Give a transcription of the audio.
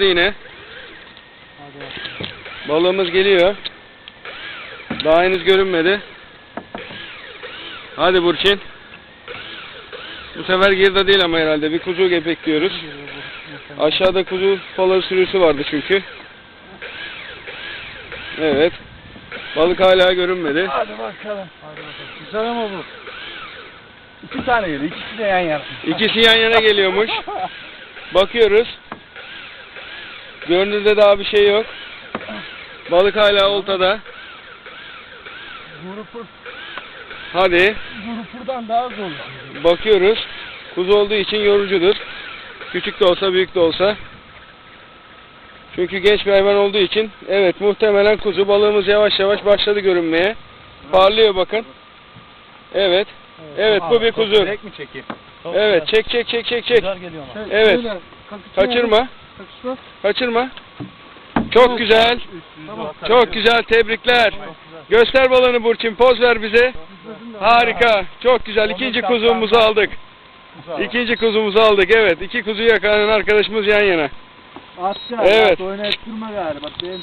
yine. Hadi bakalım. Balığımız geliyor. Daha henüz görünmedi. Hadi Burçin. Bu sefer girde değil ama herhalde. Bir kuzu bekliyoruz. Aşağıda kuzu balığı sürüsü vardı çünkü. Evet. Balık hala görünmedi. Hadi bakalım. Hadi bakalım. Güzel ama bu. İki tane geliyor. İkisi de yan yana. İkisi yan yana geliyormuş. Bakıyoruz. Görünürde daha bir şey yok. Balık hala oltada. Grupur, Hadi. grupurdan daha zor. Bakıyoruz. Kuzu olduğu için yorucudur. Küçük de olsa büyük de olsa. Çünkü genç bir hayvan olduğu için evet muhtemelen kuzu balığımız yavaş yavaş başladı görünmeye. Parlıyor bakın. Evet. Evet, bu bir kuzu. Direkt mi çekeyim? Evet çek çek çek çek çek. Güzel geliyor ama. Evet. Kaçırma. Kaçırma. Çok güzel. Çok güzel tebrikler. Göster balığını Burçin poz ver bize. Harika. Çok güzel. İkinci kuzumuzu aldık. İkinci kuzumuzu aldık. Evet. iki kuzuyu yakalayan arkadaşımız yan yana. Evet. Oynayıp durma galiba. Benim